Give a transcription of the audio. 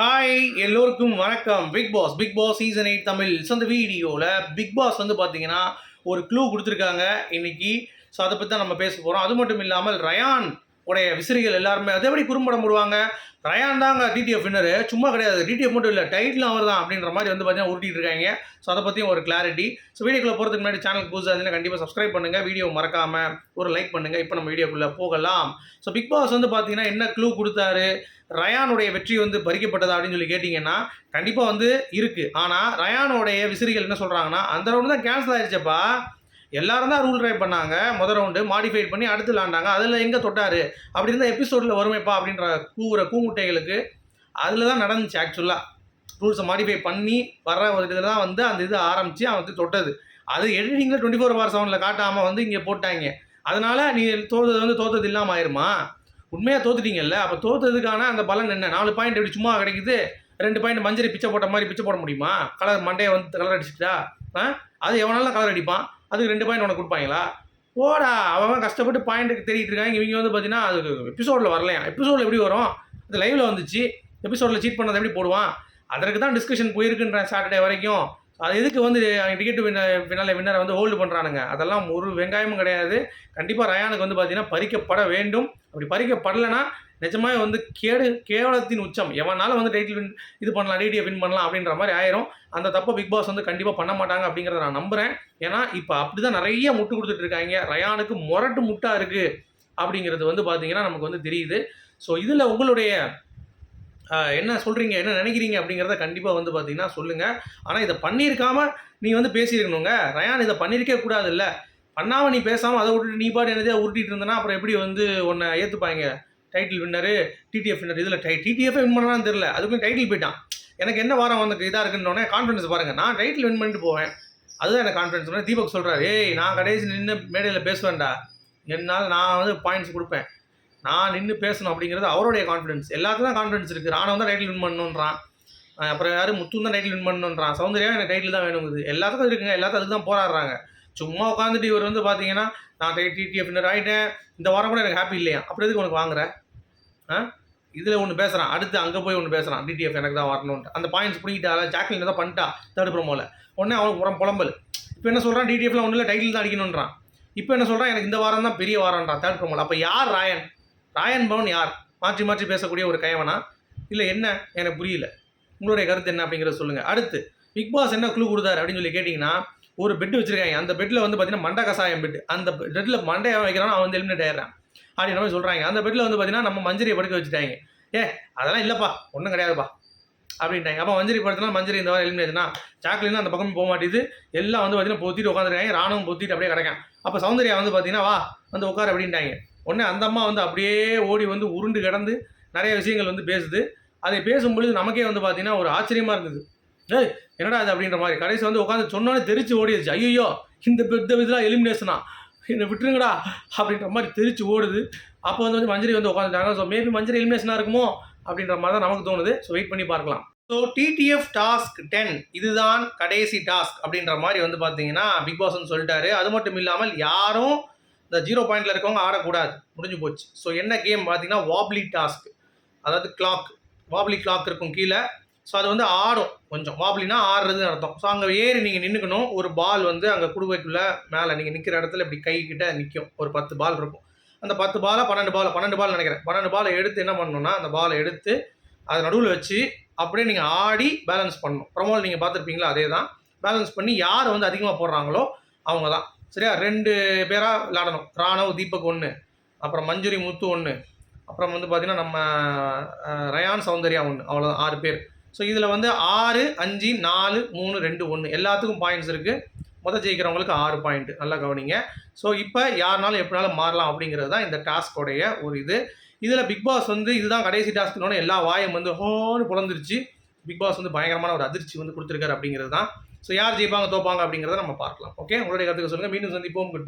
Hi எல்லோருக்கும் வணக்கம். Big boss big boss season eight Tamil so அந்த வீடியோவில் பிக் பாஸ் வந்து பார்த்தீங்கன்னா ஒரு க்ளூ கொடுத்துருக்காங்க. இன்னைக்கு ஸோ அதை பற்றி தான் நம்ம பேச போகிறோம் அது மட்டும் இல்லாமல் ரயான் உடைய விசிறிகள் எல்லாருமே அதே எப்படி குறும்படம் போடுவாங்க. ரயான் தாங்க டிடிஎஃப் வின்னரு சும்மா கிடையாது. டிடிஎஃப் மட்டும் இல்லை டைட்டில் அவர் தான் அப்படின்ற மாதிரி வந்து பார்த்தீங்கன்னா உருட்டிட்டு இருக்காங்க. ஸோ அதை பற்றியும் ஒரு கிளாரிட்டி ஸோ வீடியோக்குள்ளே போகிறதுக்கு முன்னாடி சேனல் புதுசாக இருந்தால் கண்டிப்பாக சப்ஸ்கிரைப் பண்ணுங்கள் வீடியோ மறக்காமல் ஒரு லைக் பண்ணுங்கள் இப்போ நம்ம வீடியோக்குள்ளே போகலாம். ஸோ பிக் பாஸ் வந்து பார்த்தீங்கன்னா என்ன க்ளூ கொடுத்தாரு? ரயானுடைய வெற்றி வந்து பறிக்கப்பட்டதா அப்படின்னு சொல்லி கேட்டிங்கன்னா கண்டிப்பாக வந்து இருக்குது ஆனால் ரயானுடைய விசிறிகள் என்ன சொல்கிறாங்கன்னா அந்த ரவுண்டு தான் கேன்சல் ஆயிடுச்சப்பா எல்லாரும் தான் ரூல் ட்ரை பண்ணாங்க. முதல் ரவுண்டு மாடிஃபைட் பண்ணி அடுத்து விளாண்டாங்க. அதில் எங்கே தொட்டாரு? அப்படி இருந்தால் எபிசோடில் வருமேப்பா அப்படின்ற கூவுற கூமுட்டைகளுக்கு அதில் தான் நடந்துச்சு ஆக்சுவலாக ரூல்ஸை மாடிஃபை பண்ணி வர ஒரு இதில் தான் வந்து அந்த இது ஆரம்பித்து அவன் வந்து தொட்டது. அது எடிட்டிங்கில் டுவெண்ட்டி ஃபோர் ஹவர் செவனில் காட்டாமல் வந்து இங்கே போட்டாங்க. அதனால் நீ தோத்தது வந்து தோத்தது இல்லாமல் ஆயிருமா? உண்மையாக தோத்துட்டீங்கல்ல? அப்போ தோத்ததுக்கான அந்த பலன் என்ன? நாலு பாயிண்ட் எப்படி சும்மா கிடைக்குது. ரெண்டு பாயிண்ட் மஞ்சரி பிச்சை போட்ட மாதிரி பிச்சை போட முடியுமா? கலர் மண்டையை வந்து கலர் அடிச்சுட்டா ஆ? அது எவனாலும் கலர் அடிப்பான். அதுக்கு ரெண்டு பாயிண்ட் உனக்கு கொடுப்பாங்களா? போடா அவன் கஷ்டப்பட்டு பாயிண்ட்டுக்கு தேடிட்டு இருக்காங்க இவங்க வந்து பார்த்தீங்கன்னா அது எபிசோடில் வரலையா எபிசோடில் எப்படி வரும்? அது லைவில் வந்துச்சு. எபிசோடில் சீட் பண்ணதை எப்படி போடுவான்? அதற்கு தான் டிஸ்கஷன் போயிருக்குன்றேன் சாட்டர்டே வரைக்கும். அது எதுக்கு வந்து டிக்கெட் வினால வின்னரை வந்து ஹோல்டு பண்ணுறானுங்க அதெல்லாம் ஒரு வெங்காயமும் கிடையாது. கண்டிப்பாக ரயானுக்கு வந்து பார்த்தீங்கன்னா பறிக்கப்பட வேண்டும். அப்படி பறிக்கப்படலைன்னா நிஜமாவே வந்து கேடு கேவலத்தின் உச்சம். எவனாலும் வந்து டைட்டில் வின் இது பண்ணலாம் டிடியை வின் பண்ணலாம் அப்படின்ற மாதிரி ஆயிரும். அந்த தப்பை பிக் பாஸ் வந்து கண்டிப்பாக பண்ண மாட்டாங்க அப்படிங்கிறத நான் நம்புகிறேன் ஏன்னா இப்போ அப்படி தான் நிறைய முட்டு கொடுத்துட்டு இருக்காங்க. ரயானுக்கு முரட்டு முட்டா இருக்குது அப்படிங்கிறது வந்து பார்த்தீங்கன்னா நமக்கு வந்து தெரியுது. ஸோ இதில் உங்களுடைய என்ன சொல்கிறீங்க என்ன நினைக்கிறீங்க அப்படிங்கிறத கண்டிப்பாக வந்து பார்த்தீங்கன்னா சொல்லுங்கள் ஆனால் இதை பண்ணியிருக்காம நீ வந்து பேசியிருக்கணுங்க. ரயான் இதை பண்ணியிருக்கே கூடாது இல்லை பண்ணாமல் நீ பேசாமல் அதை விட்டுட்டு நீ பாட்டு என்னதே உருட்டிட்டு இருந்தனா அப்புறம் எப்படி வந்து உன்னை ஏற்றுப்பாங்க டைட்டில் வின்னரு டிடிஎஃப் வின்னர் இதில் டை டிடிஎஃப் வின் பண்ணலாம்னு தெரியல. அதுக்கும் டைட்டில் போயிட்டான். எனக்கு என்ன வாரம் வந்து இதாக இருக்குன்னொடனே கான்ஃபிடன்ஸ் பாருங்கள் நான் டைட்டில் வின் பண்ணிட்டு போவேன். அதுதான் எனக்கு கான்ஃபிடன்ஸ் தீபக் சொல்கிறார் ஏய் நான் கடைசி நின்று மேடையில் பேசுவேன்டா. என்னால் நான் வந்து பாயிண்ட்ஸ் கொடுப்பேன். நான் நின்று பேசணும் அப்படிங்கிறது அவருடைய கான்ஃபிடன்ஸ் எல்லாத்துக்கும் தான் கான்ஃபிடன்ஸ் இருக்குது ராணுவம் தான் டைட்டில் வின் பண்ணணுன்றான் அப்புறம் யாரும் முத்து தான் டைட்டில் வின் பண்ணணுன்றான் சௌந்தர்யா எனக்கு டைட்டில் தான் வேணுங்குது. எல்லாத்துக்கும் இருக்குங்க. எல்லாத்துக்கும் அதுக்கு தான் போராடுறாங்க. சும்மா உட்காந்துட்டு இவர் வந்து பார்த்தீங்கன்னா நான் டிடிஎஃப் ஆகிட்டேன் இந்த வாரம் கூட எனக்கு ஹாப்பி இல்லையா? அப்படி எதுக்கு உனக்கு வாங்குற? ஆ? இதில் ஒன்று பேசுகிறான் அடுத்து அங்கே போய் ஒன்று பேசுகிறான் டிடிஎஃப் எனக்கு தான் வரணுன்ட்டு அந்த பாயிண்ட்ஸ் பிடிக்கிட்டா ஜாக்லின் தான் பண்ணிட்டா தேர்ட் ப்ரோமோவில் உடனே அவனுக்கு புறம் புலம்பல். இப்போ என்ன சொல்கிறான் டிடிஎஃப்ல ஒன்றும் இல்லை டைட்டில் தான் அடிக்கணுன்றான் இப்போ என்ன சொல்கிறான் எனக்கு இந்த வாரம் தான் பெரிய வாரம்ன்றான் தேர்ட் ப்ரோமோவில் அப்போ யார் ராயன்? ராயன் பவன் யார்? மாற்றி மாற்றி பேசக்கூடிய ஒரு கைவனா இல்லை என்ன? எனக்கு புரியல. உங்களுடைய கருத்து என்ன அப்படிங்கிறத சொல்லுங்கள் அடுத்து பிக் பாஸ் என்ன குழு கொடுத்தாரு அப்படின்னு சொல்லி கேட்டிங்கன்னா ஒரு பெட் வச்சிருக்காங்க. அந்த பெட்டில் வந்து பார்த்தீங்கன்னா மண்டை கசாயம் பெட் அந்த பெட்டில் மண்டையை வைக்கிறான் அவன் வந்து எலிமினேட் ஆயிடுறான். அப்படின்ற மாதிரி சொல்கிறாங்க அந்த பெட்டில் வந்து பார்த்தீங்கன்னா நம்ம மஞ்சரியை படுக்க வச்சுட்டாங்க. ஏ அதெல்லாம் இல்லைப்பா ஒன்றும் கிடையாதுப்பா. அப்படின்ட்டாங்க. அப்போ மஞ்சரி படுத்தினா மஞ்சரி இந்த வாரம் எலிமினேஷனா சாக்லினா அந்த பக்கம் போக மாட்டேது எல்லாம் வந்து பார்த்தீங்கன்னா பொத்திட்டு உட்காந்துருக்காங்க ராணுவம் பொத்திட்டு அப்படியே கிடக்கான். அப்போ சௌந்தர்யா வந்து பார்த்தீங்கன்னா வா வந்து உட்கார் அப்படின்ட்டாங்க. உடனே அந்த அம்மா வந்து அப்படியே ஓடி வந்து உருண்டு கிடந்து நிறைய விஷயங்கள் வந்து பேசுது. அதை பேசும்பொழுது நமக்கே வந்து பார்த்தீங்கன்னா ஒரு ஆச்சரியமாக இருந்தது. ஏய் என்னடா அது அப்படின்ற மாதிரி கடைசி வந்து உட்காந்து சொன்னோன்னே தெரிச்சு ஓடிடுச்சு. ஐயோ இந்த பெத்த இதெல்லாம் எலிமினேஷனா என்னை விட்டுருங்கடா அப்படின்ற மாதிரி தெரிச்சு ஓடுது. அப்போ வந்து வந்து மஞ்சரி வந்து உட்காந்துட்டாங்க ஸோ மேபி மஞ்சரி எலிமினேஷனாக இருக்குமோ? அப்படின்ற மாதிரி தான் நமக்கு தோணுது. ஸோ வெயிட் பண்ணி பார்க்கலாம். ஸோ டிடிஎஃப் டாஸ்க் டென் இதுதான் கடைசி டாஸ்க் அப்படின்ற மாதிரி வந்து பார்த்தீங்கன்னா பிக் பாஸ்னு சொல்லிட்டாரு. அது மட்டும் இல்லாமல் யாரும் இந்த ஜீரோ பாயிண்டில் இருக்கவங்க ஆடக்கூடாது. முடிஞ்சு போச்சு. ஸோ என்ன கேம் பார்த்தீங்கன்னா வாப்லி டாஸ்க் அதாவது கிளாக் வாப்லி கிளாக் இருக்கும் கீழே. ஸோ அது வந்து ஆடும் கொஞ்சம். வாப்லினா ஆடுறதுன்னு அர்த்தம். ஸோ அங்கே ஏறி நீங்கள் நின்றுக்கணும் ஒரு பால் வந்து அங்கே குடுவைக்குள்ளே மேலே நீங்கள் நிற்கிற இடத்துல இப்படி கை கிட்ட நிற்கும் ஒரு பத்து பால் இருக்கும். அந்த பத்து பாலை பன்னெண்டு பால் பன்னெண்டு பால் நினைக்கிறேன். பன்னெண்டு பாலை எடுத்து என்ன பண்ணணும்னா அந்த பாலை எடுத்து அதை நடுவில் வச்சு அப்படியே நீங்கள் ஆடி பேலன்ஸ் பண்ணணும். ப்ரமோல் நீங்கள் பார்த்துருப்பீங்களா? அதே தான் பேலன்ஸ் பண்ணி யார் வந்து அதிகமாக போடுறாங்களோ அவங்க தான் சரியா? ரெண்டு பேராக விளாடணும். ராணவ் தீபக் ஒன்று அப்புறம் மஞ்சுரி முத்து ஒன்று அப்புறம் வந்து பார்த்திங்கன்னா நம்ம ரயான் சௌந்தர்யா ஒன்று அவ்வளோதான் ஆறு பேர். ஸோ இதில் வந்து ஆறு அஞ்சு நாலு மூணு ரெண்டு ஒன்று எல்லாத்துக்கும் பாயிண்ட்ஸ் இருக்குது மொதல் ஜெயிக்கிறவங்களுக்கு ஆறு பாயிண்ட் நல்லா கவனிங்க. ஸோ இப்போ யாருனாலும் எப்படினாலும் மாறலாம் அப்படிங்கிறது தான் இந்த டாஸ்கோடைய ஒரு இது. இதில் பிக் பாஸ் வந்து இதுதான் கடைசி டாஸ்க்னோட எல்லா வாயும் வந்து ஹோன்னு புலந்துருச்சு பிக் பாஸ் வந்து பயங்கரமான ஒரு அதிர்ச்சி வந்து கொடுத்துருக்காரு அப்படிங்கிறது தான். ஸோ யார் ஜெயிப்பாங்க தோப்பாங்க அப்படிங்கிறத நம்ம பார்க்கலாம். ஓகே உங்களுடைய கருத்துக்கு சொல்லுங்கள் மீண்டும் சந்திப்போம். குட்